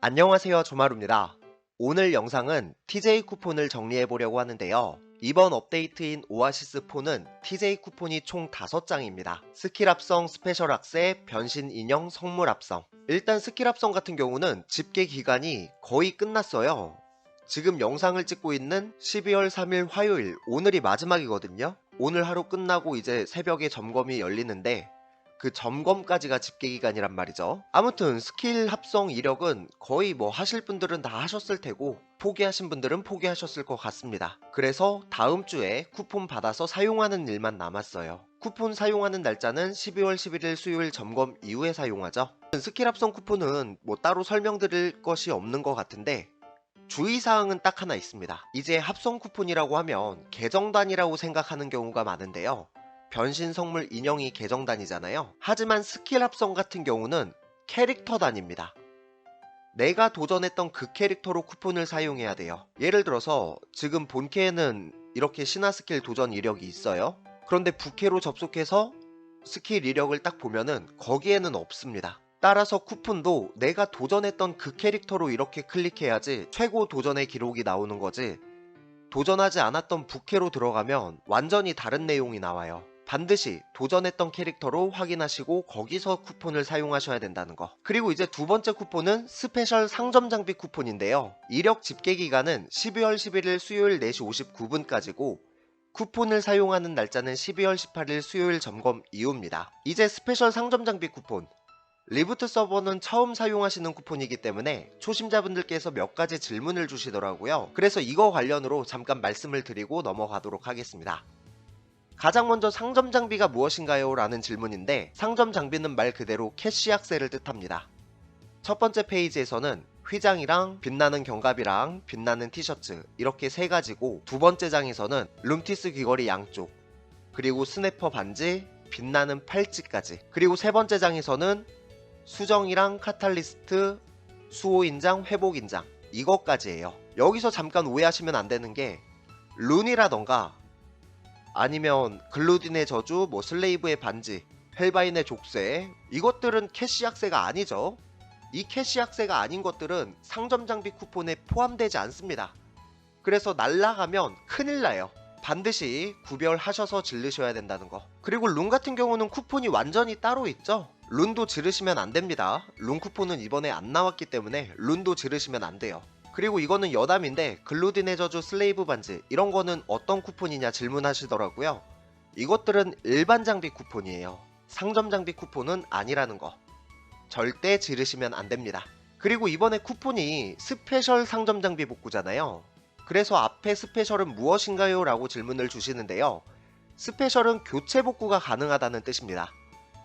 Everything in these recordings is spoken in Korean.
안녕하세요 조마루입니다. 오늘 영상은 TJ 쿠폰을 정리해 보려고 하는데요. 이번 업데이트인 오아시스4는 TJ 쿠폰이 총 5장입니다. 스킬 합성, 스페셜 악세, 변신 인형, 성물 합성. 일단 스킬 합성 같은 경우는 집계 기간이 거의 끝났어요. 지금 영상을 찍고 있는 12월 3일 화요일, 오늘이 마지막이거든요. 오늘 하루 끝나고 이제 새벽에 점검이 열리는데 그 점검까지가 집계 기간이란 말이죠. 아무튼 스킬 합성 이력은 거의 뭐 하실 분들은 다 하셨을 테고 포기하신 분들은 포기하셨을 것 같습니다. 그래서 다음 주에 쿠폰 받아서 사용하는 일만 남았어요. 쿠폰 사용하는 날짜는 12월 11일 수요일 점검 이후에 사용하죠. 스킬 합성 쿠폰은 뭐 따로 설명드릴 것이 없는 것 같은데 주의사항은 딱 하나 있습니다. 이제 합성 쿠폰이라고 하면 계정단이라고 생각하는 경우가 많은데요. 변신 성물 인형이 계정단이잖아요. 하지만 스킬 합성 같은 경우는 캐릭터 단입니다. 내가 도전했던 그 캐릭터로 쿠폰을 사용해야 돼요. 예를 들어서 지금 본캐에는 이렇게 신화 스킬 도전 이력이 있어요. 그런데 부캐로 접속해서 스킬 이력을 딱 보면은 거기에는 없습니다. 따라서 쿠폰도 내가 도전했던 그 캐릭터로 이렇게 클릭해야지 최고 도전의 기록이 나오는 거지 도전하지 않았던 부캐로 들어가면 완전히 다른 내용이 나와요. 반드시 도전했던 캐릭터로 확인하시고 거기서 쿠폰을 사용하셔야 된다는 거. 그리고 이제 두 번째 쿠폰은 스페셜 상점 장비 쿠폰인데요. 이력 집계 기간은 12월 11일 수요일 4시 59분까지고 쿠폰을 사용하는 날짜는 12월 18일 수요일 점검 이후입니다. 이제 스페셜 상점 장비 쿠폰. 리부트 서버는 처음 사용하시는 쿠폰이기 때문에 초심자분들께서 몇 가지 질문을 주시더라고요. 그래서 이거 관련으로 잠깐 말씀을 드리고 넘어가도록 하겠습니다. 가장 먼저 상점 장비가 무엇인가요? 라는 질문인데 상점 장비는 말 그대로 캐시 악세를 뜻합니다. 첫 번째 페이지에서는 휘장이랑 빛나는 견갑이랑 빛나는 티셔츠 이렇게 세 가지고 두 번째 장에서는 룸티스 귀걸이 양쪽 그리고 스네퍼 반지 빛나는 팔찌까지 그리고 세 번째 장에서는 수정이랑 카탈리스트 수호인장 회복인장 이것까지예요 여기서 잠깐 오해하시면 안 되는 게 룬이라던가 아니면 글루딘의 저주, 뭐 슬레이브의 반지, 헬바인의 족쇄 이것들은 캐시 약세가 아니죠. 이 캐시 약세가 아닌 것들은 상점 장비 쿠폰에 포함되지 않습니다. 그래서 날라가면 큰일 나요. 반드시 구별하셔서 질르셔야 된다는 거. 그리고 룬 같은 경우는 쿠폰이 완전히 따로 있죠. 룬도 지르시면 안 됩니다. 룬 쿠폰은 이번에 안 나왔기 때문에 룬도 지르시면 안 돼요. 그리고 이거는 여담인데 글루딘의 저주 슬레이브 반지 이런 거는 어떤 쿠폰이냐 질문하시더라고요. 이것들은 일반 장비 쿠폰이에요. 상점 장비 쿠폰은 아니라는 거. 절대 지르시면 안 됩니다. 그리고 이번에 쿠폰이 스페셜 상점 장비 복구잖아요. 그래서 앞에 스페셜은 무엇인가요? 라고 질문을 주시는데요. 스페셜은 교체 복구가 가능하다는 뜻입니다.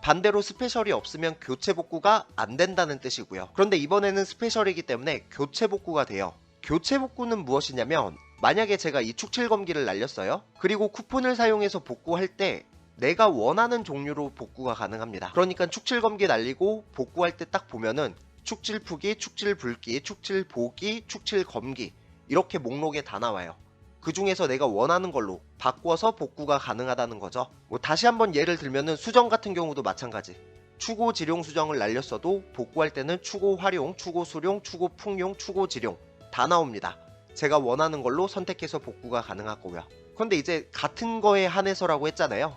반대로 스페셜이 없으면 교체 복구가 안 된다는 뜻이고요. 그런데 이번에는 스페셜이기 때문에 교체 복구가 돼요. 교체 복구는 무엇이냐면 만약에 제가 이 축칠검기를 날렸어요. 그리고 쿠폰을 사용해서 복구할 때 내가 원하는 종류로 복구가 가능합니다. 그러니까 축칠검기 날리고 복구할 때 딱 보면은 축칠푸기, 축칠불기, 축칠보기, 축칠검기 이렇게 목록에 다 나와요. 그 중에서 내가 원하는 걸로 바꿔서 복구가 가능하다는 거죠. 뭐 다시 한번 예를 들면은 수정 같은 경우도 마찬가지. 추고 지룡 수정을 날렸어도 복구할 때는 추고 활용, 추고 수룡, 추고 풍용, 추고 지룡 다 나옵니다. 제가 원하는 걸로 선택해서 복구가 가능하고요. 그런데 이제 같은 거에 한해서라고 했잖아요.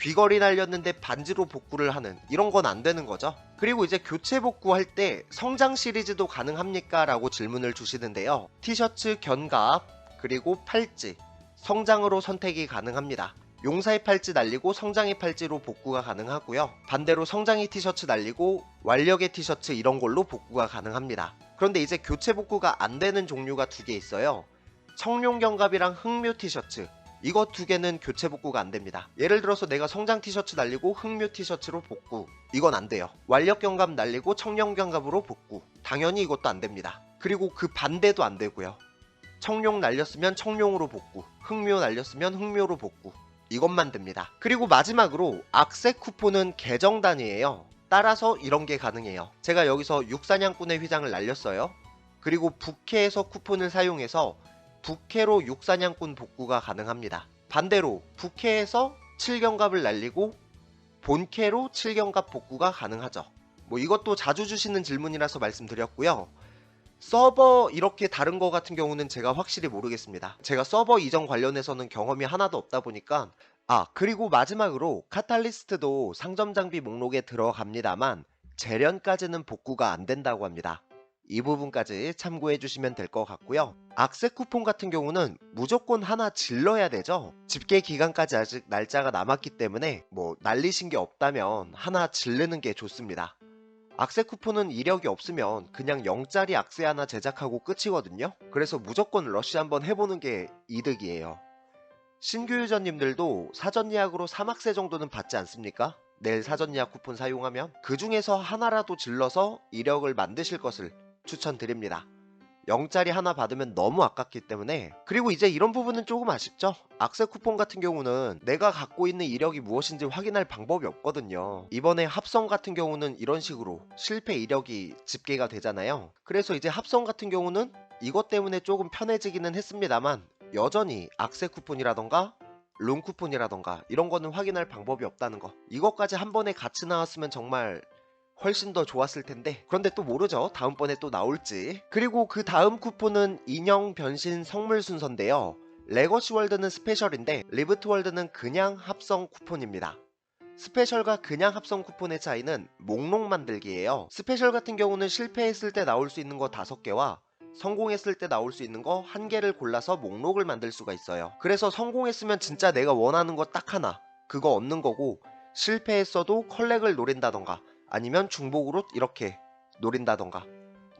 귀걸이 날렸는데 반지로 복구를 하는 이런 건 안 되는 거죠. 그리고 이제 교체 복구할 때 성장 시리즈도 가능합니까? 라고 질문을 주시는데요. 티셔츠 견갑, 그리고 팔찌, 성장으로 선택이 가능합니다. 용사의 팔찌 날리고 성장의 팔찌로 복구가 가능하고요. 반대로 성장의 티셔츠 날리고 완력의 티셔츠 이런 걸로 복구가 가능합니다. 그런데 이제 교체 복구가 안 되는 종류가 두 개 있어요. 청룡경갑이랑 흑묘 티셔츠. 이거 두 개는 교체 복구가 안 됩니다. 예를 들어서 내가 성장 티셔츠 날리고 흑묘 티셔츠로 복구. 이건 안 돼요. 완력경갑 날리고 청룡경갑으로 복구. 당연히 이것도 안 됩니다. 그리고 그 반대도 안 되고요. 청룡 날렸으면 청룡으로 복구, 흑묘 날렸으면 흑묘로 복구. 이것만 됩니다. 그리고 마지막으로 악세 쿠폰은 계정단이에요. 따라서 이런 게 가능해요. 제가 여기서 육사냥꾼의 휘장을 날렸어요. 그리고 부캐에서 쿠폰을 사용해서 부캐로 육사냥꾼 복구가 가능합니다. 반대로 부캐에서 7경갑을 날리고 본캐로 7경갑 복구가 가능하죠. 뭐 이것도 자주 주시는 질문이라서 말씀드렸고요. 서버 이렇게 다른 거 같은 경우는 제가 확실히 모르겠습니다. 제가 서버 이전 관련해서는 경험이 하나도 없다 보니까 아 그리고 마지막으로 카탈리스트도 상점 장비 목록에 들어갑니다만 재련까지는 복구가 안 된다고 합니다. 이 부분까지 참고해 주시면 될 것 같고요. 악세 쿠폰 같은 경우는 무조건 하나 질러야 되죠. 집계 기간까지 아직 날짜가 남았기 때문에 뭐 날리신 게 없다면 하나 질르는 게 좋습니다. 악세 쿠폰은 이력이 없으면 그냥 0짜리 악세 하나 제작하고 끝이거든요. 그래서 무조건 러쉬 한번 해보는 게 이득이에요. 신규 유저님들도 사전 예약으로 3악세 정도는 받지 않습니까? 내일 사전 예약 쿠폰 사용하면 그 중에서 하나라도 질러서 이력을 만드실 것을 추천드립니다. 0짜리 하나 받으면 너무 아깝기 때문에 그리고 이제 이런 부분은 조금 아쉽죠? 악세 쿠폰 같은 경우는 내가 갖고 있는 이력이 무엇인지 확인할 방법이 없거든요. 이번에 합성 같은 경우는 이런 식으로 실패 이력이 집계가 되잖아요. 그래서 이제 합성 같은 경우는 이것 때문에 조금 편해지기는 했습니다만 여전히 악세 쿠폰이라던가 룸 쿠폰이라던가 이런 거는 확인할 방법이 없다는 거. 이것까지 한 번에 같이 나왔으면 정말 훨씬 더 좋았을 텐데 그런데 또 모르죠. 다음번에 또 나올지. 그리고 그 다음 쿠폰은 인형 변신 성물 순서인데요. 레거시 월드는 스페셜인데 리브트 월드는 그냥 합성 쿠폰입니다. 스페셜과 그냥 합성 쿠폰의 차이는 목록 만들기예요. 스페셜 같은 경우는 실패했을 때 나올 수 있는 거 5개와 성공했을 때 나올 수 있는 거 한 개를 골라서 목록을 만들 수가 있어요. 그래서 성공했으면 진짜 내가 원하는 거 딱 하나 그거 얻는 거고 실패했어도 컬렉을 노린다던가 아니면 중복으로 이렇게 노린다던가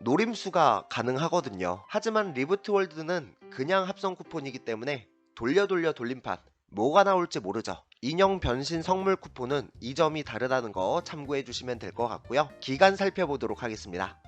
노림수가 가능하거든요. 하지만 리부트 월드는 그냥 합성 쿠폰이기 때문에 돌려 돌려 돌림판 뭐가 나올지 모르죠. 인형 변신 성물 쿠폰은 이 점이 다르다는 거 참고해 주시면 될 것 같고요. 기간 살펴보도록 하겠습니다.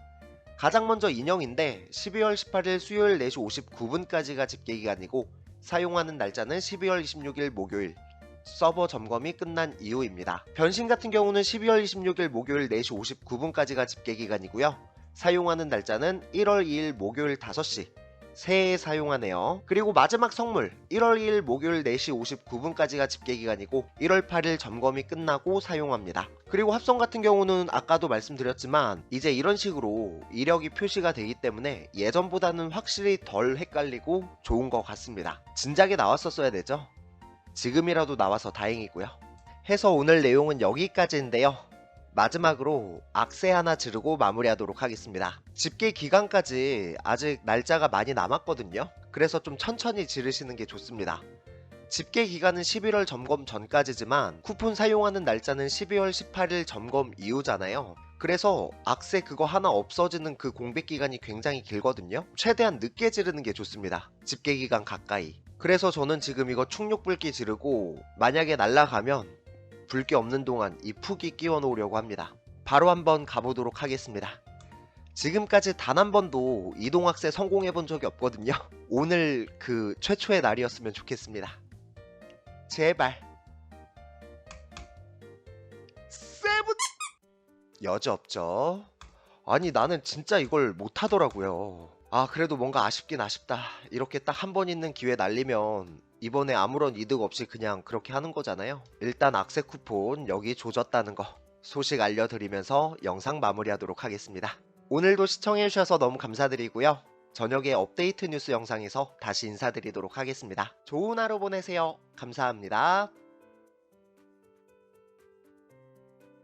가장 먼저 인형인데 12월 18일 수요일 4시 59분까지가 집계 기간이고 사용하는 날짜는 12월 26일 목요일 서버 점검이 끝난 이후입니다. 변신 같은 경우는 12월 26일 목요일 4시 59분까지가 집계 기간이고요. 사용하는 날짜는 1월 2일 목요일 5시 새해에 사용하네요. 그리고 마지막 성물 1월 2일 목요일 4시 59분까지가 집계 기간이고 1월 8일 점검이 끝나고 사용합니다. 그리고 합성 같은 경우는 아까도 말씀드렸지만 이제 이런 식으로 이력이 표시가 되기 때문에 예전보다는 확실히 덜 헷갈리고 좋은 것 같습니다. 진작에 나왔었어야 되죠. 지금이라도 나와서 다행이고요. 해서 오늘 내용은 여기까지인데요. 마지막으로 악세 하나 지르고 마무리하도록 하겠습니다. 집계 기간까지 아직 날짜가 많이 남았거든요. 그래서 좀 천천히 지르시는 게 좋습니다. 집계 기간은 11월 점검 전까지지만 쿠폰 사용하는 날짜는 12월 18일 점검 이후잖아요. 그래서 악세 그거 하나 없어지는 그 공백 기간이 굉장히 길거든요. 최대한 늦게 지르는 게 좋습니다. 집계 기간 가까이. 그래서 저는 지금 이거 충육불기 지르고 만약에 날라가면 불기 없는 동안 이 푹이 끼워 놓으려고 합니다. 바로 한번 가보도록 하겠습니다. 지금까지 단 한 번도 이동학세 성공해 본 적이 없거든요. 오늘 그 최초의 날이었으면 좋겠습니다. 제발. 세븐 여지 없죠. 아니 나는 진짜 이걸 못하더라고요. 아 그래도 뭔가 아쉽긴 아쉽다. 이렇게 딱 한 번 있는 기회 날리면 이번에 아무런 이득 없이 그냥 그렇게 하는 거잖아요. 일단 악세 쿠폰 여기 조졌다는 거 소식 알려드리면서 영상 마무리하도록 하겠습니다. 오늘도 시청해주셔서 너무 감사드리고요. 저녁에 업데이트 뉴스 영상에서 다시 인사드리도록 하겠습니다. 좋은 하루 보내세요. 감사합니다.